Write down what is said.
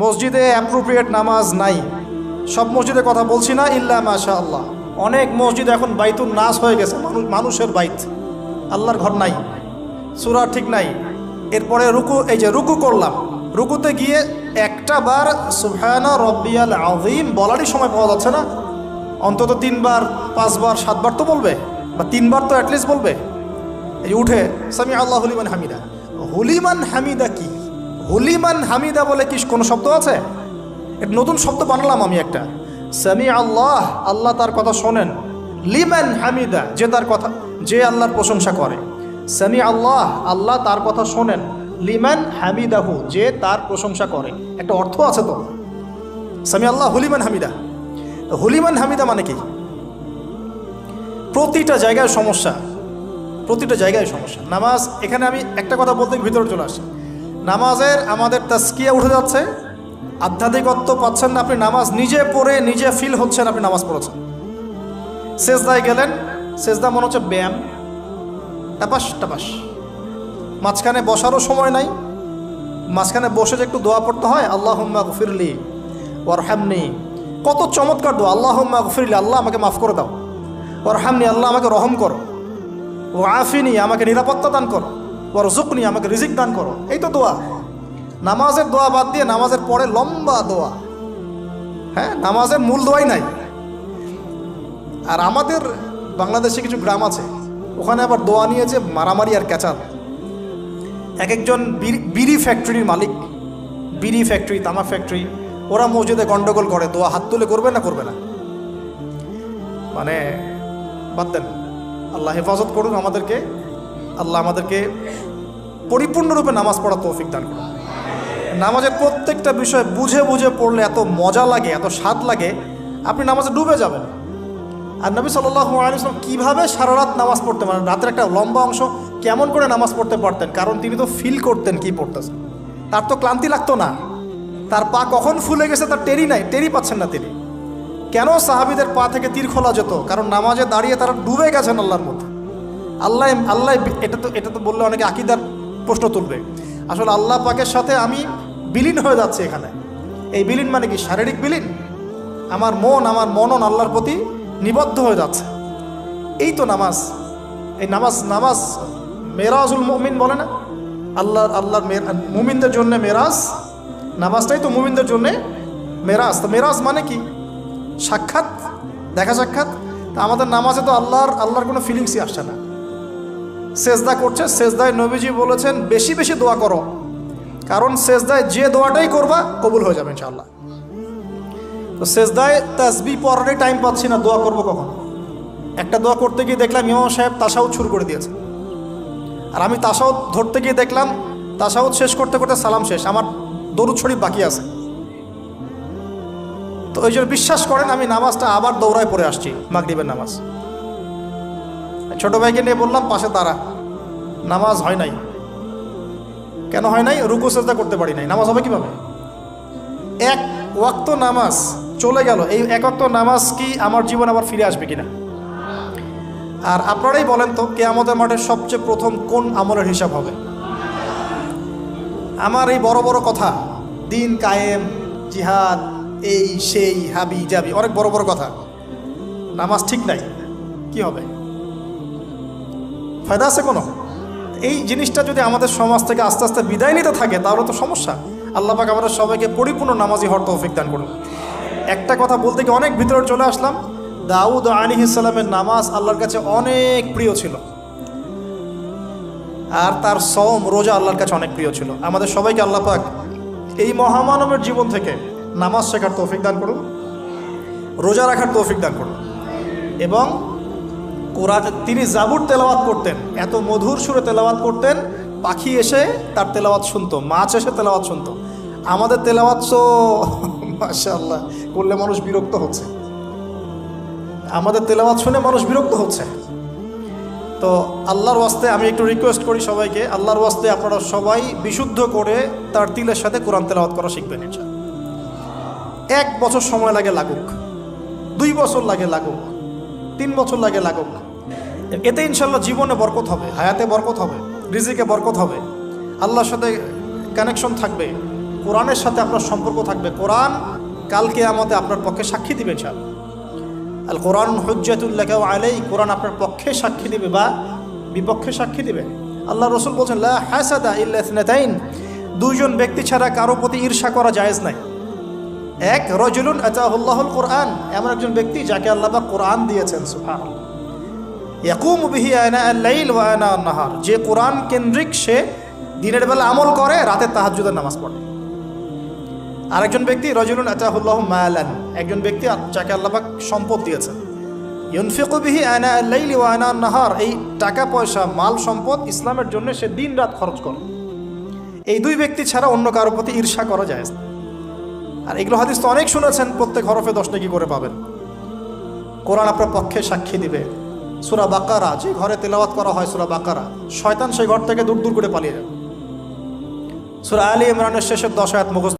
মসজিদে অ্যাপ্রোপ্রিয়েট নামাজ নাই। সব মসজিদে কথা বলছি না ইল্লা মাশা আল্লাহ অনেক মসজিদ এখন বাইতুল নাস হয়ে গেছে, মানুষ মানুষের বাইত। আল্লাহর ঘর নাই, সুরা ঠিক নাই। এরপরে রুকু এই যে রুকু করলাম। রুকুতে গিয়ে একটা বার সুবহানা রব্বিয়াল আযীম বলারই সময় পাওয়া যাচ্ছে না। অন্তত তিনবার, পাঁচবার, সাতবার তো বলবে, বা তিনবার তো অ্যাটলিস্ট বলবে। এই উঠে সামি আল্লাহ হলিমান হামিদা। হলিমান হামিদা কি? হলিমান হামিদা বলে কি কোনো শব্দ আছে? এটা নতুন শব্দ বানালাম আমি একটা। সামি আল্লাহ আল্লাহ তার কথা শোনেন। লিমান হামিদা, যে তার কথা, যে আল্লাহর প্রশংসা করে। সামি আল্লাহ আল্লাহ তার কথা শোনেন। লিমান হামিদাহু, যে তার প্রশংসা করে। একটা অর্থ আছে তো? সামি আল্লাহ, হলিমান হামিদা। হলিমান হামিদা মানে কি? প্রতিটা জায়গায় সমস্যা। প্রতিটা জায়গায় সমস্যা। নামাজ, এখানে আমি একটা কথা বলতে ভিতরে চলে আসি নামাজের আমাদের তাস্কিয়া উঠে যাচ্ছে। আধ্যাত্মিকত্ব পাচ্ছেন না আপনি, নামাজ নিজে পড়ে নিজে ফিল হচ্ছেন আপনি নামাজ পড়েছেন। সেজদায় গেলেন, সেজদা মনে হচ্ছে ব্যায়াম। টাপাস টাপাস। মাঝখানে বসারও সময় নাই। মাঝখানে বসে যে একটু দোয়া পড়তে হয় আল্লাহ গফিরলি ওয়ারহামনি। কত চমৎকার দোয়া আল্লাহ গফিরলি, আল্লাহ আমাকে মাফ করে দাও। ওর ওয়ারহামনি, আল্লাহ আমাকে রহম করো। ও আফিনি, আমাকে নিরাপত্তা দান করো। ওর জুকনি আমাকে রিজিক দান করো। এই তো দোয়া। নামাজের দোয়া বাদ দিয়ে নামাজের পরে লম্বা দোয়া। হ্যাঁ নামাজের মূল দোয়াই নাই। আর আমাদের বাংলাদেশে কিছু গ্রাম আছে, ওখানে আবার দোয়া নিয়েছে মারামারি আর ক্যাচাল। এক একজন বিড়ি- ফ্যাক্টরির মালিক, বিড়ি ফ্যাক্টরি তামাক ফ্যাক্টরি, ওরা মসজিদে গন্ডগোল করে, দোয়া হাত তুলে করবে না করবে না। মানে বাদ দেন। আল্লাহ হেফাজত করুন আমাদেরকে। আল্লাহ আমাদেরকে পরিপূর্ণরূপে নামাজ পড়া তৌফিক দান করুন। নামাজের প্রত্যেকটা বিষয় বুঝে বুঝে পড়লে এত মজা লাগে, এত স্বাদ লাগে, আপনি নামাজে ডুবে যাবেন। আর নবী আলাইহি সাল্লাম কীভাবে সারা রাত নামাজ পড়তে পারেন? রাতের একটা লম্বা অংশ কেমন করে নামাজ পড়তে পারতেন? কারণ তিনি তো ফিল করতেন কি পড়তেছেন। তার তো ক্লান্তি লাগতো না। তার পা কখন ফুলে গেছে তার টেরি নাই টেরি পাচ্ছেন না তিনি। কেন সাহাবিদের পা থেকে তীর খোলা যেত? কারণ নামাজে দাঁড়িয়ে তারা ডুবে গেছেন আল্লাহর মধ্যে। আল্লাহ আল্লাহ এটা তো এটা তো বললে অনেকে আকিদার প্রশ্ন তুলবে। আসলে আল্লাহ পাকের সাথে আমি বিলীন হয়ে যাচ্ছি এখানে। এই বিলীন মানে কি? শারীরিক বিলীন? আমার মন, আমার মনন আল্লাহর প্রতি নিবদ্ধ হয়ে যাচ্ছে। এই তো নামাজ। এই নামাজ নামাজ মেরাজুল মুমিন বলে না? আল্লাহ, আল্লাহর মুমিনদের জন্য মেরাজ, নামাজটাই তো মুমিনদের জন্য মেরাজ। তো মেরাজ মানে কি? সাক্ষাৎ, দেখা সাক্ষাৎ। তা আমাদের নামাজে তো আল্লাহর আল্লাহর কোনো ফিলিংসই আসছে না। সেজদা করছে, সেজদায় নবীজি বলেছেন, বেশি বেশি দোয়া করো। কারণ সেজদায় যে দোয়াটাই করবা, কবুল হয়ে যাবে ইনশাল্লাহ তো সেজদায় তাসবি পড়ারই টাইম পাচ্ছি না, দোয়া করব কখন? একটা দোয়া করতে গিয়ে দেখলাম ইমাম সাহেব তাসাউদ শুরু করে দিয়েছে। আর আমি তাসাউদ ধরতে গিয়ে দেখলাম তাসাউদ শেষ করতে করতে সালাম শেষ, আমার দরুদ শরীফ বাকি আছে। তো ওই জন্য বিশ্বাস করেন, আমি নামাজটা আবার দৌড়ায় পড়ে আসছি, মাগরিবের নামাজ। ছোট ভাইকে নিয়ে বললাম, পাশে তারা নামাজ হয় নাই। কেন হয় নাই? রুকু, সেজদা করতে পারি নাই। নামাজ হবে কীভাবে? এক ওয়াক্ত নামাজ চলে গেল। এই এক ওয়াক্ত নামাজ কি আমার জীবন আবার ফিরে আসবে কিনা? আর আপনারাই বলেন তো কে আমাদের মাঠে সবচেয়ে প্রথম কোন আমলের হিসাব হবে? আমার এই বড় বড় কথা, দিন কায়েম, জিহাদ, এই, সেই, হাবি, জাবি, অনেক বড় বড় কথা। নামাজ ঠিক নাই, কি হবে? ফায়দা আছে কোনো? এই জিনিসটা যদি আমাদের সমাজ থেকে আস্তে আস্তে বিদায় নিতে থাকে, তাহলে তো সমস্যা। আল্লাহ পাক আমাদের সবাইকে পরিপূর্ণ নামাজি হওয়ার তৌফিক দান করুন। একটা কথা বলতে গিয়ে অনেক ভিতরে চলে আসলাম। দাউদ আলী ইসলামের নামাজ আল্লাহর কাছে অনেক প্রিয় ছিল। আর তার সম রোজা আল্লাহর কাছে অনেক প্রিয় ছিল। আমাদের সবাইকে আল্লাহ পাক এই মহামানবের জীবন থেকে নামাজ শেখার তৌফিক দান করুন। রোজা রাখার তৌফিক দান করুন। এবং কোরআন তিনি জাবুর তেলাওয়াত করতেন। এত মধুর সুরে তেলাওয়াত করতেন, পাখি এসে তার তেলাওয়াত শুনতো, মাছ এসে তেলাওয়াত শুনতো। আমাদের তেলাওয়াত তো, মাশাআল্লাহ, করলে মানুষ বিরক্ত হচ্ছে। আমাদের তেলাওয়াত শুনে মানুষ বিরক্ত হচ্ছে। তো আল্লাহর ওয়াস্তে আমি একটু রিকোয়েস্ট করি সবাইকে, আল্লাহর ওয়াস্তে আপনারা সবাই বিশুদ্ধ করে তার তিলের সাথে কোরআন তেলাওয়াত করা শিখবেন। এক বছর সময় লাগে লাগুক, দুই বছর লাগে লাগুক। তিন বছর লাগে লাগুক। এতে ইনশাল্লাহ জীবনে বরকত হবে, হায়াতে বরকত হবে, রিজিকে বরকত হবে। আল্লাহর সাথে কানেকশন থাকবে, কোরআনের সাথে আপনার সম্পর্ক থাকবে। কোরআন কালকে আমাদের আপনার পক্ষে সাক্ষী দিবে চাল আল কোরআন হজ্জাতুল্লাহ আলাই কোরআন আপনার পক্ষে সাক্ষী দিবে বা বিপক্ষে সাক্ষী দিবে। আল্লাহ রসুল বলছেন, লা হাসাদা ইল্লাথনাতাইন দুইজন ব্যক্তি ছাড়া কারও প্রতি ঈর্ষা করা জায়েজ নাই। এক রজুলুন আতাহুল্লাহুল কোরআন, এমন একজন ব্যক্তি যাকে আল্লাহ পাক কোরআন দিয়েছেন, সুবহানাল্লাহ। ইয়াকুম বিহি আয়না আল-লাইল ওয়া আয়না আন-নাহার। যে কোরআন কেন্দ্রিক সে দিনের বেলা আমল করে, রাতে তাহাজ্জুদের নামাজ পড়ে। আরেকজন ব্যক্তি, রজুলুন আতাহুল্লাহ মায়ালান একজন ব্যক্তি যাকে আল্লাহ পাক সম্পদ দিয়েছেন। ইউনফিকু বিহি আয়না আল-লাইল ওয়া আয়না আন-নাহার, এই টাকা পয়সা, মাল সম্পদ ইসলামের জন্য সে দিন রাত খরচ করে। এই দুই ব্যক্তি ছাড়া অন্য কারোর প্রতি ঈর্ষা করা যায় না। আর এগুলো হাদিস তো অনেক শুনেছেন, প্রত্যেক হরফে দশ নাকি করে পাবেন। কোরআন আপনার পক্ষে সাক্ষী দিবে। সুরা বাকারা, যে ঘরে তেলাওয়াত করা হয় সুরা বাকারা, শয়তান সেই ঘর থেকে দূর দূর করে পালিয়ে যাবে। সুরা আলী ইমরানের শেষের দশ আয়াত মুখস্থ